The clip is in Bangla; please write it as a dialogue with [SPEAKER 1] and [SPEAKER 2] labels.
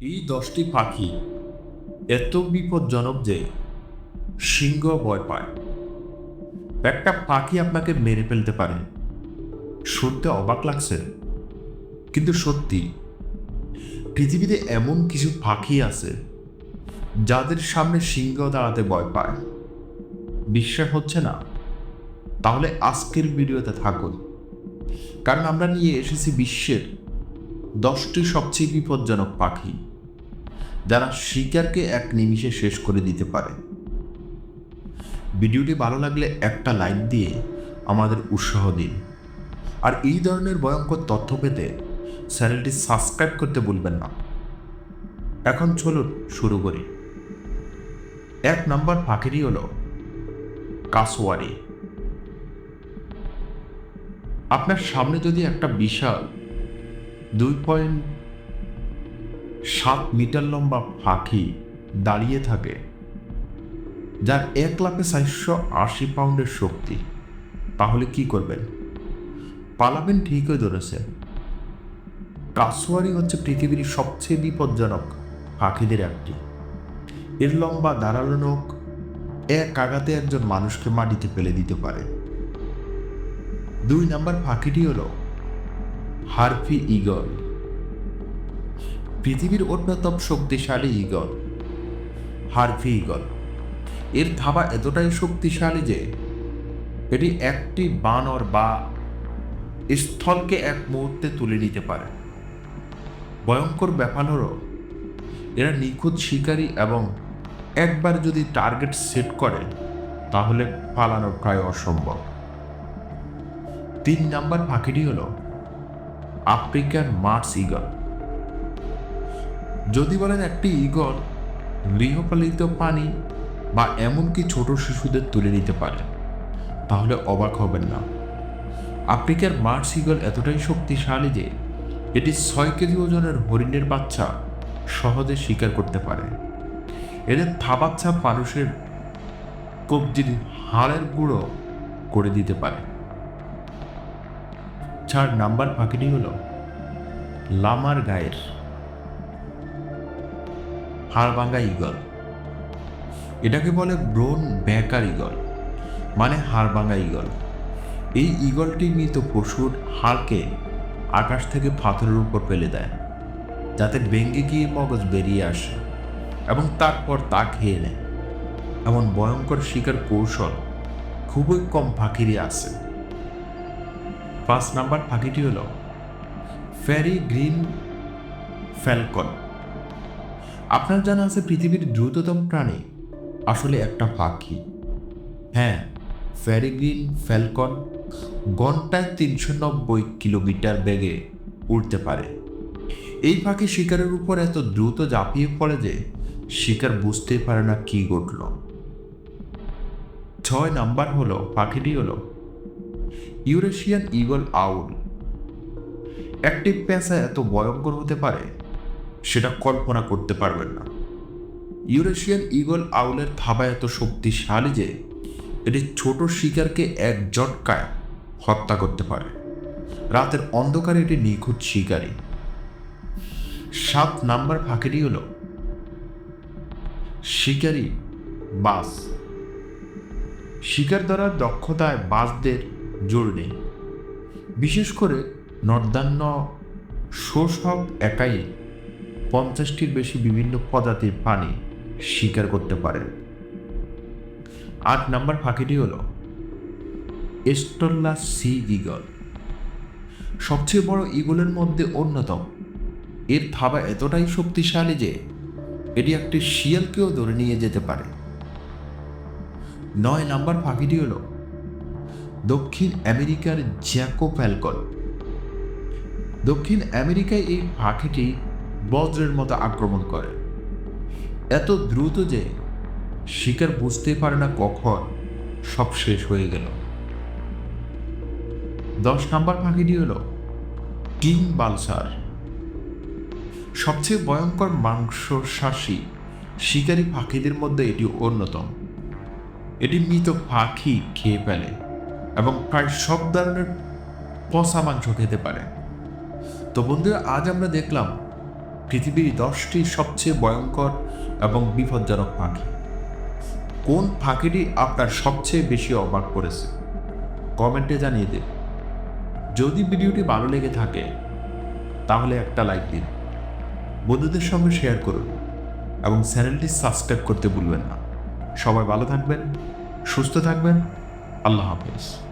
[SPEAKER 1] এই দশটি পাখি এত বিপজ্জনক যে সিংহ ভয় পায়। একটা পাখি আপনাকে মেরে ফেলতে পারে। শুনতে অবাক লাগছে। কিন্তু সত্যি, পৃথিবীতে এমন কিছু পাখি আছে যাদের সামনে সিংহ দাঁড়াতে ভয় পায়। বিশ্বাস হচ্ছে না? তাহলে আজকের ভিডিওতে থাকুন। কারণ আমরা নিয়ে এসেছি বিশ্বের দশটি সবচেয়ে বিপজ্জনক পাখি যারা শিকারকে এক নিমিষে শেষ করে দিতে পারে। ভিডিওটি ভালো লাগলে একটা লাইক দিয়ে আমাদের উৎসাহ দিন। আর এই ধরনের ভয়ঙ্কর তথ্য পেতে চ্যানেলটি সাবস্ক্রাইব করতে ভুলবেন না। এখন চলুন শুরু করি। এক নম্বর পাখিটি হলো কাসওয়ারি আপনার সামনে যদি একটা বিশাল দুই পয়েন্ট সাত মিটার লম্বা পাখি দাঁড়িয়ে থাকে, যার এক লাখে চারশো আশি পাউন্ডের শক্তি। তাহলে কি করবেন? পালাবেন ঠিকই ধরেছে। কাসোয়ারি হচ্ছে পৃথিবীর সবচেয়ে বিপজ্জনক পাখিদের একটি। এর লম্বা দাঁড়াল নখ এক আঘাতে একজন মানুষকে মাটিতে ফেলে দিতে পারে। দুই নাম্বার পাখিটি হলো হারফি ইগল পৃথিবীর অন্যতম শক্তিশালী ইগল হারফি ইগল এর থাবা এতটাই শক্তিশালী যে, এটি একটি বানর বা স্থলকে এক মুহূর্তে তুলে নিতে পারে। ভয়ঙ্কর ব্যাপার হলো, এরা নিখুঁত শিকারী এবং একবার যদি টার্গেট সেট করে, তাহলে পালানো প্রায় অসম্ভব। তিন নাম্বার পাখিটি হলো আফ্রিকান মার্স ইগল। যদি বলেন একটি ইগল গৃহপালিত পানি বা এমনকি ছোট শিশুদের তুলে নিতে পারে, তাহলে অবাক হবেন না। আফ্রিকার মার্স ইগল এতটাই শক্তিশালী যে এটি ছয় কেজি ওজনের হরিণের বাচ্চা সহজে শিকার করতে পারে। এদের থাবাচ্ছা মানুষের কবজির হাড়ের গুঁড়ো করে দিতে পারে। চার নাম্বার পাখিটি হলো লামার গায়ের। হাড়ভাঙ্গা ইগল এটাকে বলে ব্রোন ব্যাকার ইগল মানে হাড়ভাঙ্গা ইগল এই ইগলটি মৃত পশুর হাড়কে আকাশ থেকে পাথরের উপর ফেলে দেয়, যাতে ভেঙ্গে গিয়ে মগজ বেরিয়ে আসে এবং তারপর তা খেয়ে নেয়। এমন ভয়ঙ্কর শিকার কৌশল খুবই কম পাখিরই আছে। পাঁচ নাম্বার পাখিটি হলো ফেরি গ্রিন ফ্যালকন। আপনার জানা আছে পৃথিবীর দ্রুততম প্রাণী। আসলে একটা পাখি। হ্যাঁ ফ্যারিগ্রিন ফ্যালকন ঘন্টায় তিনশো নব্বই কিলোমিটার বেগে উড়তে পারে। এই পাখি শিকারের উপর এত দ্রুত ঝাঁপিয়ে পড়ে যে শিকার বুঝতেই পারে না কি ঘটল। ছয় নাম্বার হলো, পাখিটি হলো ইউরেশিয়ান ইগল আউল। একটি পেঁচা এত ভয়ঙ্কর হতে পারে, সেটা কল্পনা করতে পারবেন না। ইউরেশিয়ান ইগল আউলের থাবা এত শক্তিশালী যে, এটি ছোট শিকারকে এক জটকায় হত্যা করতে পারে। রাতের অন্ধকারে এটি নিখুঁত শিকারী। সাত নাম্বার ফাঁকিটি হল, শিকারী বাস। শিকার ধরার দক্ষতায় বাসদের জোর নেই। বিশেষ করে নর্দান্য শোষক একাই পঞ্চাশটির বেশি বিভিন্ন প্রজাতির প্রাণী শিকার করতে পারে। আট নাম্বার পাখিটি হল এস্টোল্লা সি ইগল। সবচেয়ে বড় ইগলের মধ্যে অন্যতম। এর থাবা এতটাই শক্তিশালী যে এটি একটি শিয়ালকেও ধরে নিয়ে যেতে পারে। নয় নাম্বার পাখিটি হল দক্ষিণ আমেরিকার জ্যাকো ফ্যালকন। দক্ষিণ আমেরিকায় এই পাখিটি বজ্রের মতো আক্রমণ করে। এত দ্রুত যে শিকার বুঝতে পারে না কখন সব শেষ হয়ে গেল। দশ নাম্বার পাখিটি হল কিং বালসার। সবচেয়ে ভয়ঙ্কর মাংসশাসী শিকারী পাখিদের মধ্যে এটি অন্যতম। এটি মৃত পাখি খেয়ে ফেলে। এবং প্রায় সব ধরনের পচা মাংস খেতে পারে। তো বন্ধুরা, আজ আমরা দেখলাম পৃথিবীর দশটি সবচেয়ে ভয়ঙ্কর এবং বিপজ্জনক পাখি কোন পাখিটি আপনার সবচেয়ে বেশি অবাক করেছে? কমেন্টে জানিয়ে দিন। যদি ভিডিওটি ভালো লেগে থাকে, তাহলে একটা লাইক দিন। বন্ধুদের সঙ্গে শেয়ার করুন এবং চ্যানেলটি সাবস্ক্রাইব করতে ভুলবেন না। সবাই ভালো থাকবেন, সুস্থ থাকবেন। আল্লাহ হাফেজ।